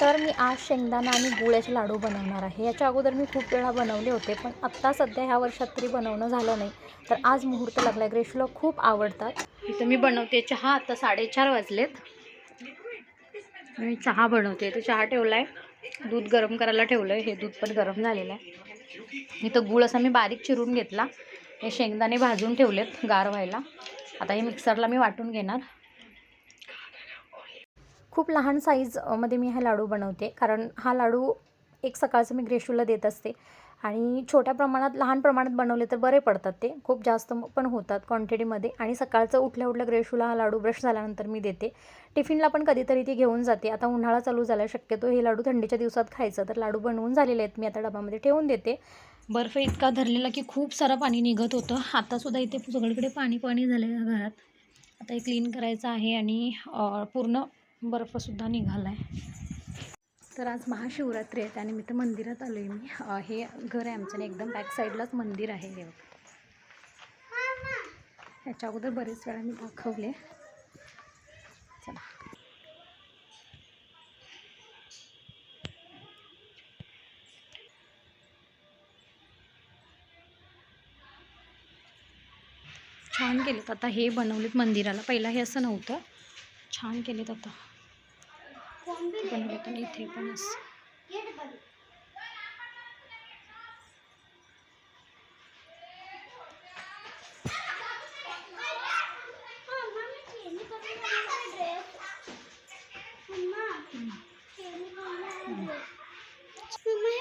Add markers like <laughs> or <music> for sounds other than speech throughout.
तर मी आज शेंगदाणा आणि गुळ्याचे लाडू बनवणार आहे. याच्या अगोदर मी खूप वेळा बनवले होते पण आत्ता सध्या ह्या वर्षात तरी बनवणं झालं नाही. तर आज मुहूर्त लागला आहे ग्रेशूला खूप आवडतात. इथं मी बनवते चहा आता साडेचार वाजलेत. मी चहा बनवते. इथे चहा ठेवला आहे दूध गरम करायला ठेवलं आहे हे दूध पण गरम झालेलं आहे. इथं गुळ असा मी बारीक चिरून घेतला. हे शेंगदाणे भाजून ठेवलेत गार व्हायला. आता हे मिक्सरला मी वाटून घेणार. खूप लहान साईजमध्ये मी हा लाडू बनवते. कारण हा लाडू एक सकाळचं मी ग्रेशूला देत असते. आणि छोट्या प्रमाणात लहान प्रमाणात बनवले तर बरे पडतात ते. खूप जास्त पण होतात क्वांटिटीमध्ये आणि सकाळचं उठल्या उठल्या ग्रेशूला हा लाडू ब्रश झाल्यानंतर मी देते. टिफिनला पण कधीतरी ती घेऊन जाते. आता उन्हाळा चालू झाला शक्यतो हे लाडू थंडीच्या दिवसात खायचं. तर लाडू बनवून झालेले आहेत मी आता डब्यामध्ये ठेवून देते. बर्फ इतका धरलेला की खूप सारं पाणी निघत होतं. आतासुद्धा इथे सगळीकडे पाणी पाणी झालं घरात. आता हे क्लीन करायचं आहे आणि पूर्ण बर्फसुद्धा निघाला आहे तर आज महाशिवरात्री आहे त्यानिमित्त मंदिरात आलो आहे मी हे घर आहे आमचं आणि एकदम बॅक साईडलाच मंदिर आहे हे याच्या अगोदर बरेच वेळा मी दाखवले. चला. छान केलेत आता हे बनवलेत मंदिराला. पहिला हे असं नव्हतं. छान केलेत आता. बनवलेत आणि इथे पण असं. हे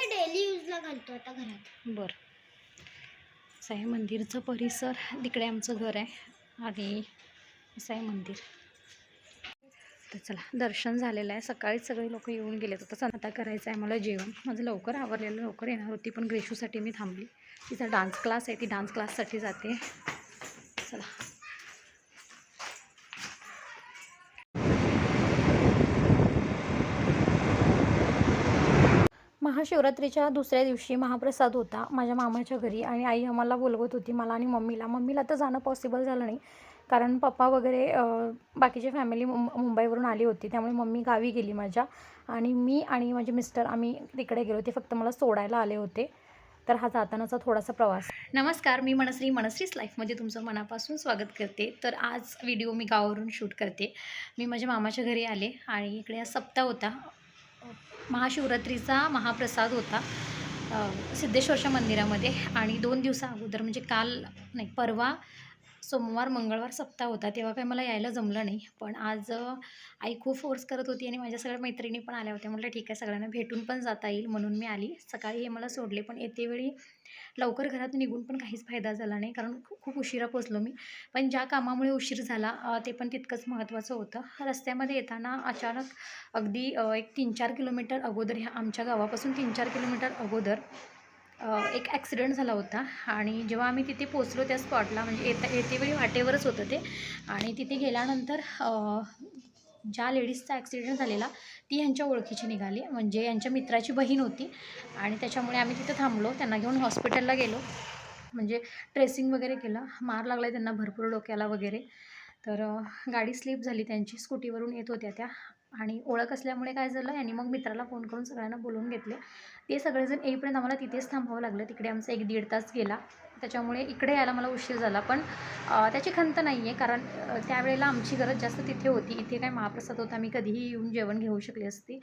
डेली यूजला घालतो आता घरात. बरं. आहे मंदिरचं परिसर. तिकडे आमचं घर आहे. आणि आहे मंदिर. तर चला दर्शन झालेलं आहे. सकाळीच सगळे लोक येऊन गेले तर आता करायचं आहे मला जेवण. माझं लवकर आवरलेलं लवकर येणार होती पण ग्रेशूसाठी मी थांबली. तिचा डान्स क्लास आहे ती डान्स क्लाससाठी जाते. चला. महाशिवरात्रीच्या दुसऱ्या दिवशी महाप्रसाद होता. माझ्या मामाच्या घरी आणि आई आम्हाला बोलवत होती मला आणि मम्मीला. मम्मीला तर जाणं पॉसिबल झालं नाही. कारण पप्पा वगैरे बाकीची फॅमिली मुं मुंबईवरून आली होती त्यामुळे मम्मी गावी गेली माझ्या. आणि मी आणि माझे मिस्टर आम्ही तिकडे गेलो. ते फक्त मला सोडायला आले होते. तर हा जातानाचा थोडासा प्रवास. नमस्कार मी मनश्री मनश्रीच लाईफमध्ये तुमचं मनापासून स्वागत करते. तर आज व्हिडिओ मी गावावरून शूट करते. मी माझ्या मामाच्या घरी आले आणि इकडे सप्ताह होता. महाशिवरात्रीचा महाप्रसाद होता सिद्धेश्वरच्या मंदिरामध्ये. आणि दोन दिवसा अगोदर म्हणजे काल नाही परवा सोमवार मंगळवार सप्ताह होता तेव्हा काही मला यायला जमलं नाही. पण आज आई खूप फोर्स करत होती आणि माझ्या सगळ्या मैत्रिणी पण आल्या होत्या. म्हटलं ठीक आहे सगळ्यांना भेटून पण जाता येईल म्हणून मी आली. सकाळी हे मला सोडले पण येतेवेळी लवकर घरात निघून पण काहीच फायदा झाला नाही कारण खूप उशिरा पोचलो मी. पण ज्या कामामुळे उशीर झाला ते पण तितकंच महत्त्वाचं होतं. रस्त्यामध्ये येताना अचानक अगदी एक तीन चार किलोमीटर अगोदर ह्या आमच्या गावापासून तीन चार किलोमीटर अगोदर एक ॲक्सिडेंट झाला होता. आणि जेव्हा आम्ही तिथे पोचलो त्या स्पॉटला म्हणजे येता येतेवेळी वाटेवरच होतं ते. आणि तिथे गेल्यानंतर ज्या लेडीजचा ॲक्सिडेंट झालेला ती ह्यांच्या ओळखीची निघाली. म्हणजे यांच्या मित्राची बहीण होती. आणि त्याच्यामुळे आम्ही तिथे थांबलो. त्यांना घेऊन हॉस्पिटलला गेलो. म्हणजे ट्रेसिंग वगैरे केलं. मार लागला आहे त्यांना भरपूर डोक्याला वगैरे. तर गाडी स्लिप झाली त्यांची. स्कूटीवरून येत होत्या त्या. आणि ओळख असल्यामुळे काय झालं यांनी मग मित्राला फोन करून सगळ्यांना बोलवून घेतले. ते सगळेजण येईपर्यंत आम्हाला तिथेच थांबावं लागलं. तिकडे आमचा एक दीड तास गेला. त्याच्यामुळे इकडे यायला मला उशीर झाला. पण त्याची खंत नाही आहे कारण त्यावेळेला आमची गरज जास्त तिथे होती. इथे काय महाप्रसाद होता. मी कधीही येऊन जेवण घेऊ शकले असती.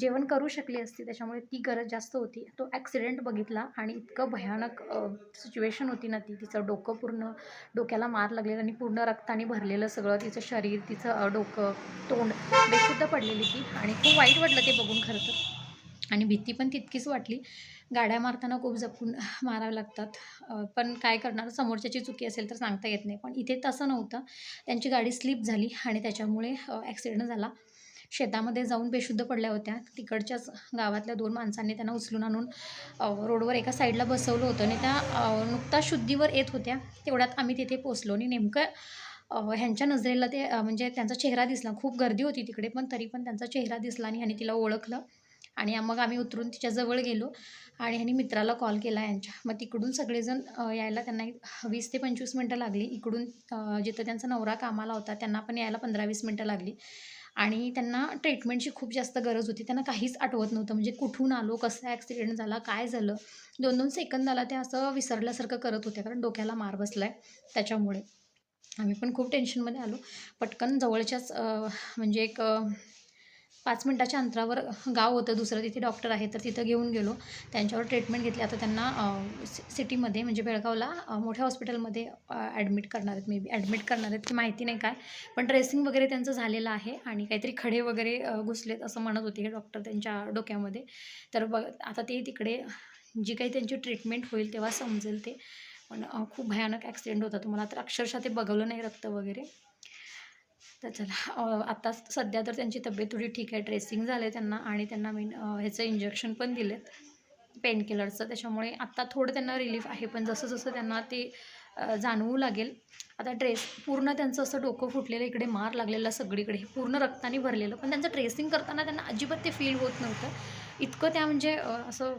जेवण करू शकली असती. त्याच्यामुळे ती गरज जास्त होती. तो ॲक्सिडेंट बघितला आणि इतकं भयानक सिच्युएशन होती ना ती. तिचं डोकं पूर्ण डोक्याला मार लागलेलं आणि पूर्ण रक्ताने भरलेलं सगळं. तिचं शरीर तिचं डोकं तोंड बेशुद्ध पडलेली ती. आणि खूप वाईट वाटलं ते बघून खरं तर. आणि भीती पण तितकीच वाटली. गाड्या मारताना खूप जपून <laughs> माराव्या लागतात. पण काय करणार? समोरच्याची चुकी असेल तर सांगता येत नाही. पण इथे तसं नव्हतं. त्यांची गाडी स्लिप झाली आणि त्याच्यामुळे ॲक्सिडेंट झाला. शेतामध्ये जाऊन बेशुद्ध पडल्या होत्या. तिकडच्याच गावातल्या दोन माणसांनी त्यांना उचलून आणून रोडवर एका साईडला बसवलं होतं आणि त्या नुकताच शुद्धीवर येत होत्या. तेवढ्यात आम्ही तिथे पोचलो आणि नेमकं ह्यांच्या नजरेला ते म्हणजे त्यांचा चेहरा दिसला. खूप गर्दी होती तिकडे पण तरी पण त्यांचा चेहरा दिसला आणि ह्यांनी तिला ओळखलं. आणि मग आम्ही उतरून तिच्याजवळ गेलो आणि ह्यांनी मित्राला कॉल केला यांच्या. मग तिकडून सगळेजण यायला त्यांना एक वीस ते पंचवीस मिनटं लागली. इकडून जिथं त्यांचा नवरा कामाला होता त्यांना पण यायला पंधरा वीस मिनटं लागली. आणि त्यांना ट्रीटमेंटची खूप जास्त गरज होती. त्यांना काहीच आठवत नव्हतं. म्हणजे कुठून आलो कसा ॲक्सिडेंट झाला काय झालं? दोन दोन सेकंदाला ते असं विसरल्यासारखं करत होत्या. कारण डोक्याला मार बसला आहे त्याच्यामुळे. आम्ही पण खूप टेन्शनमध्ये आलो. पटकन जवळच्याच म्हणजे एक पाच मिनटाच्या अंतरावर गाव होतं दुसरं तिथे डॉक्टर आहे तर तिथं घेऊन गेलो. त्यांच्यावर ट्रीटमेंट घेतली. आता त्यांना सि सिटीमध्ये म्हणजे बेळगावला मोठ्या हॉस्पिटलमध्ये ॲडमिट करणार आहेत. मे बी ॲडमिट करणार आहेत. की माहिती नाही काय. पण ड्रेसिंग वगैरे त्यांचं झालेलं आहे आणि काहीतरी खडे वगैरे घुसलेत असं म्हणत होते हे डॉक्टर त्यांच्या डोक्यामध्ये. तर बघ आता ते तिकडे जी काही त्यांची ट्रीटमेंट होईल तेव्हा समजेल ते. पण खूप भयानक ॲक्सिडेंट होता. तुम्हाला तर अक्षरशः ते बघवलं नाही रक्त वगैरे. तर चला आता सध्या तर त्यांची तब्येत थोडी ठीक आहे. ड्रेसिंग झालं आहे त्यांना आणि त्यांना मी ह्याचं इंजेक्शन पण दिलेत आहेत किलरचं त्याच्यामुळे आत्ता थोडं त्यांना रिलीफ आहे पण जसं जसं त्यांना ते जाणवू लागेल आता ड्रेस पूर्ण त्यांचं असं डोकं फुटलेलं इकडे मार लागलेला सगळीकडे हे पूर्ण रक्ताने भरलेलं. पण त्यांचं ड्रेसिंग करताना त्यांना अजिबात ते फील होत नव्हतं. इतकं त्या म्हणजे असं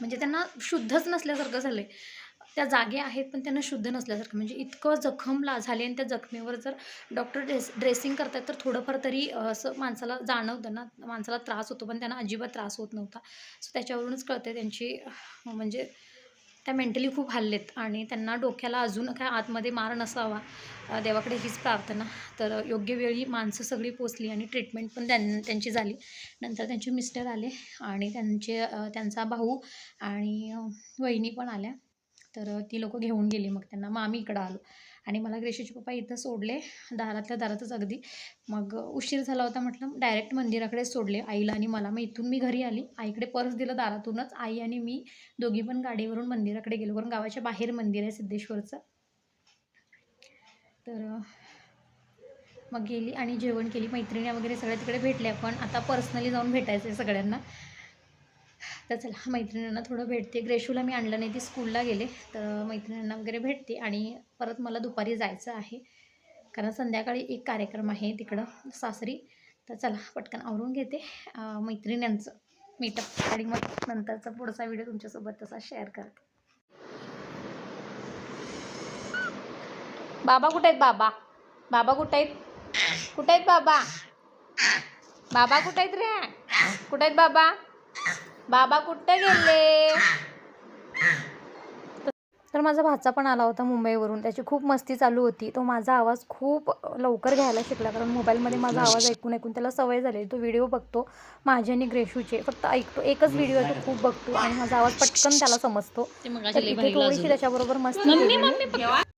म्हणजे त्यांना शुद्धच नसल्यासारखं झालं आहे त्या जागे आहेत पण त्यांना शुद्ध नसल्यासारखं. म्हणजे इतकं जखमला झाले आणि त्या जखमेवर जर डॉक्टर ड्रेस ड्रेसिंग करतात तर थोडंफार तरी असं माणसाला जाणवतं ना माणसाला त्रास होतो पण त्यांना अजिबात त्रास होत नव्हता. सो त्याच्यावरूनच कळते त्यांची म्हणजे त्या मेंटली खूप हल्लेत आणि त्यांना डोक्याला अजून काय आतमध्ये मार नसावा देवाकडे हीच प्रार्थना. तर योग्य वेळी माणसं सगळी पोचली आणि ट्रीटमेंट पण त्यां त्यांची झाली. नंतर त्यांचे मिस्टर आले आणि त्यांचे त्यांचा भाऊ आणि वहिनी पण आल्या. तर ती लोकं घेऊन गेली मग त्यांना. मग आम्ही इकडं आलो. आणि मला ग्रेशीचे पप्पा इथं सोडले. दारातल्या दारातच अगदी. मग उशीर झाला होता म्हटलं डायरेक्ट मंदिराकडे सोडले आईला आणि मला. मग इथून मी घरी आली. आईकडे पर्स दिलं दारातूनच. आई आणि मी दोघी पण गाडीवरून मंदिराकडे गेलो. कारण गावाच्या बाहेर मंदिर आहे सिद्धेश्वरचं. तर मग गेली आणि जेवण केली. मैत्रिणी वगैरे सगळ्या तिकडे भेटल्या. पण आता पर्सनली जाऊन भेटायचं आहे सगळ्यांना. तर चला मैत्रिणींना थोडं भेटते. ग्रेशूला मी आणलं नाही ती स्कूलला गेले. तर मैत्रिणींना वगैरे भेटते आणि परत मला दुपारी जायचं आहे. कारण संध्याकाळी एक कार्यक्रम आहे तिकडं सासरी. तर चला पटकन आवरून घेते मैत्रिणींचं मीटअप आणि मग नंतरचा पुढचा व्हिडिओ तुमच्यासोबत तसा शेअर करते. बाबा कुठे आहेत बाबा? बाबा कुठे आहेत? कुठे आहेत बाबा? बाबा कुठे आहेत रे? कुठे आहेत बाबा? बाबा कुठे गेले? तर माझा भाचा पण आला होता मुंबईवरून. त्याची खूप मस्ती चालू होती. तो माझा आवाज खूप लवकर घ्यायला शिकला. कारण मोबाईलमध्ये माझा आवाज ऐकून ऐकून त्याला सवय झाली. तो व्हिडिओ बघतो माझे आणि ग्रेशूचे. फक्त ऐकतो. एकच व्हिडिओ आहे तो खूप बघतो आणि माझा आवाज पटकन त्याला समजतो. तर थोडीशी त्याच्याबरोबर मस्ती.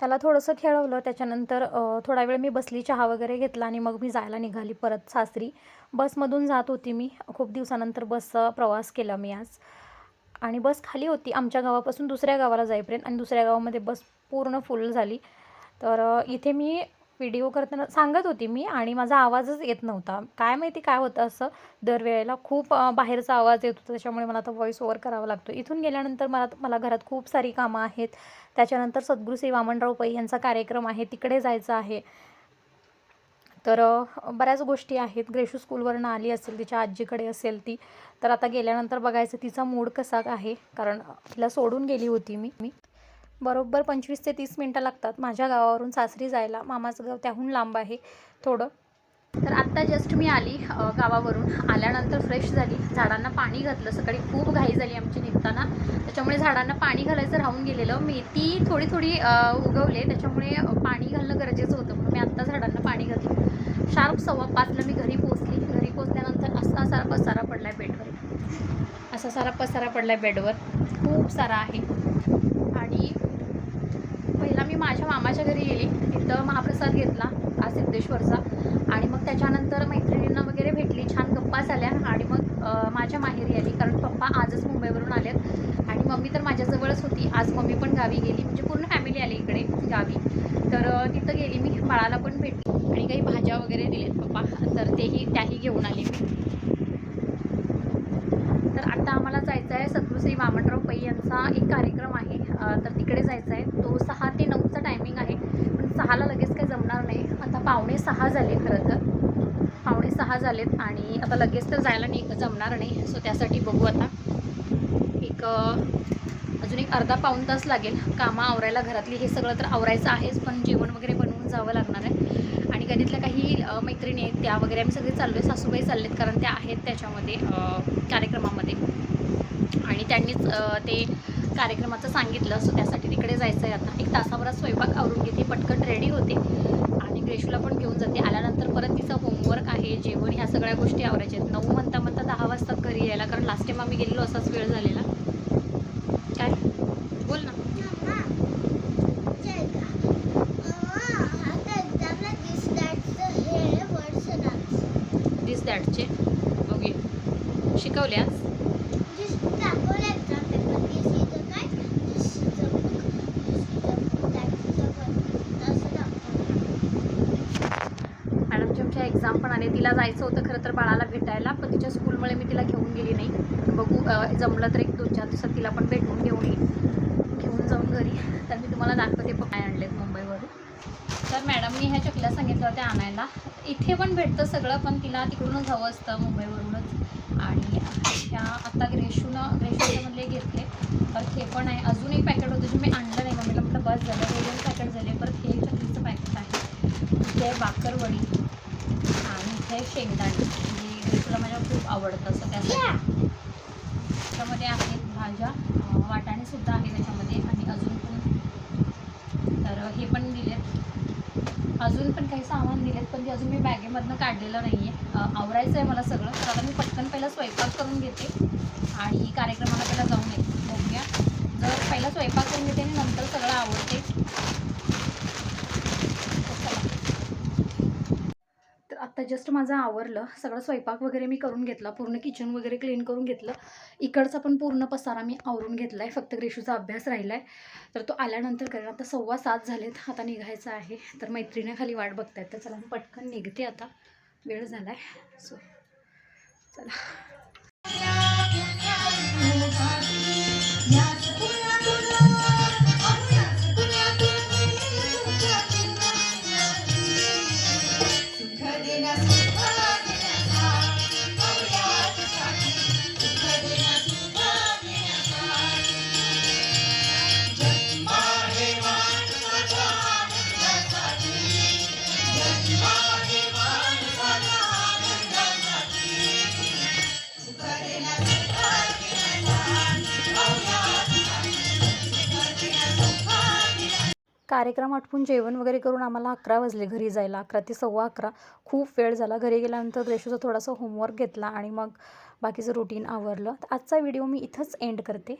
त्याला थोडंसं खेळवलं. त्याच्यानंतर थोडा वेळ मी बसली चहा वगैरे घेतला आणि मग मी जायला निघाली परत सासरी. बसमधून जात होती मी. खूप दिवसानंतर बसचा प्रवास केला मी आज. आणि बस खाली होती. आमच्या गावापासून दुसऱ्या गावाला जाईपर्यंत आणि दुसऱ्या गावामध्ये बस पूर्ण फुल झाली. तर इथे मी व्हिडिओ करताना सांगत होती मी आणि माझा आवाजच येत नव्हता. काय माहिती काय होतं असं. दरवेळेला खूप बाहेरचा आवाज येत होता. त्याच्यामुळे मला आता व्हॉईस ओव्हर करावा लागतो. इथून गेल्यानंतर मला मला घरात खूप सारी कामं आहेत. त्याच्यानंतर सद्गुरू श्री वामनराव पै यांचा कार्यक्रम आहे. तिकडे जायचं आहे. तर बऱ्याच गोष्टी आहेत. ग्रेशू स्कूलवरनं आली असेल तिच्या आजीकडे असेल ती. तर आता गेल्यानंतर बघायचं तिचा मूड कसा आहे. कारण तिला सोडून गेली होती मी मी. बरोबर पंचवीस ते तीस मिनटं लागतात माझ्या गावावरून सासरी जायला. मामाचं गाव त्याहून लांब आहे थोडं. तर आत्ता जस्ट मी आली गावावरून. आल्यानंतर फ्रेश झाली. झाडांना पाणी घातलं. सकाळी खूप घाई झाली आमची निघताना. त्याच्यामुळे झाडांना पाणी घालायचं राहून गेलेलं. मेथी थोडी थोडी उगवले. त्याच्यामुळे पाणी घालणं गरजेचं होतं. म्हणून मी आत्ता झाडांना पाणी घातलं. शार्प सव्वा पाचला मी घरी पोचली घरी पोचल्यानंतर असा सारा पसारा पडला आहे बेडवर. असा सारा पसारा पडला आहे बेडवर. खूप सारा आहे. पहिला मी माझ्या मामाच्या घरी गेली. तिथं महाप्रसाद घेतला हा सिद्धेश्वरचा. आणि मग त्याच्यानंतर मैत्रिणींना वगैरे भेटली. छान गप्पा झाल्या आणि मग माझ्या माहेरी आली. कारण पप्पा आजच मुंबईवरून आलेत. आणि मम्मी तर माझ्याजवळच होती. आज मम्मी पण गावी गेली. म्हणजे पूर्ण फॅमिली आली इकडे गावी. तर तिथं गेली मी. बाळाला पण भेटली. आणि काही भाज्या वगैरे दिलेत पप्पा. तर तेही त्याही घेऊन आले मी. तर आता आम्हाला जायचं आहे सद्गुरू श्री वामनराव पै यांचा एक कार्यक्रम आहे. तर तिकडे जायचं आहे तो सहा ते नऊचा टायमिंग आहे पण सहाला लगेच काही जमणार नाही. आता पावणे सहा झाले खरं तर. पावणे सहा झालेत आणि आता लगेच तर जायला नाही जमणार नाही. सो त्यासाठी बघू आता. एक अजून एक अर्धा पाऊण तास लागेल. कामं आवरायला घरातली हे सगळं तर आवरायचं आहेच पण जेवण वगैरे बनवून जावं लागणार आहे. आणि गणितल्या काही मैत्रिणी आहेत त्या वगैरे आम्ही सगळे चाललो आहे सासूबाई चाललेत कारण त्या आहेत त्याच्यामध्ये कार्यक्रमामध्ये. आणि त्यांनीच ते कार्यक्रमाचं सांगितलं सो त्यासाठी तिकडे जायचं आहे आता. एक तासाभरात स्वयंपाक आवरून घेते पटकन रेडी होते. आणि ग्रेशूला पण घेऊन जाते. आल्यानंतर परत तिचं होमवर्क आहे जेवण ह्या सगळ्या गोष्टी आवरायच्या आहेत. नऊ म्हणता म्हणता दहा वाजतात घरी यायला कारण लास्ट टाईम आम्ही गेलेलो असाच वेळ झालेला. काय? बोल ना. दिस दॅटचे ओके शिकवल्यास आता एक्झामला this, that's हे words and answers. दिस दॅटचे बघूया शिकवले आज Just दाखवलं exam paper. This is a काय? This is a book. This is a book. That is a book. असं दाखवलं. मॅडमची आमच्या एक्झाम पण आले तिला जायचं होतं खरं तर बाळाला भेटायला पण तिच्या स्कूलमुळे मी तिला घेऊन गेली नाही पण बघू अ, जमलं तर एक दोन चार दिवसात तिला पण भेटून घेऊन घेऊन जाऊन घरी. तर मी तुम्हाला दाखवते पण काय आणलेत मुंबईवरून. तर मॅडम मी ह्या चकल्या सांगितल्या होत्या आणायला. इथे पण भेटतं सगळं पण तिला तिकडूनच हवं असतं मुंबईवरूनच. आणि ह्या आता ग्रेशूनं ग्रेशूच्यामधले घेतले. परत हे पण आहे. अजून एक पॅकेट होतं जे मी आणलं नाही. मम्मीला म्हटलं बस झालं हे दोन पॅकेट झाले. परत हे चकलीचं पॅकेट आहे. इथे बाकरवडी आणि इथे शेंगदाणे. म्हणजे जी माझ्या खूप आवडतं असं त्यासाठी. त्याच्यामध्ये आहेत भाज्या वाटाणेसुद्धा आहे त्याच्यामध्ये. आणि अजून पण तर हे पण दिलेत. अजून पण काही सामान दिलेत पण ते अजून मी बॅगेमधनं काढलेलं नाही आहे आवरायचं आहे मला सगळं. तर आता मी पटकन पहिला स्वयंपाक करून घेते. आणि कार्यक्रमाला त्याला जाऊन येते. बघूया. जर पहिला स्वयंपाक करून घेते आणि नंतर सगळं आवड तर चला. तर आत्ता जस्ट माझं आवरलं. सगळं स्वयंपाक वगैरे मी करून घेतला. पूर्ण किचन वगैरे क्लीन करून घेतलं. इकडचा पण पूर्ण पसारा मी आवरून घेतला आहे फक्त ग्रेशूचा अभ्यास राहिला आहे तर तो आल्यानंतर करेन. आता सव्वा सात झालेत. आता निघायचं आहे. तर मैत्रिणी खाली वाट बघतायत. तर चला मी पटकन निघते आता. वेळ झाला आहे सो चला. कार्यक्रम आटपून जेवण वगैरे करून आम्हाला अकरा वाजले घरी जायला. अकरा ते सव्वा अकरा. खूप वेळ झाला. घरी गेल्यानंतर रेशूचा थोडासा होमवर्क घेतला आणि मग बाकीचं रुटीन आवरलं. तर आजचा व्हिडिओ मी इथंच एंड करते.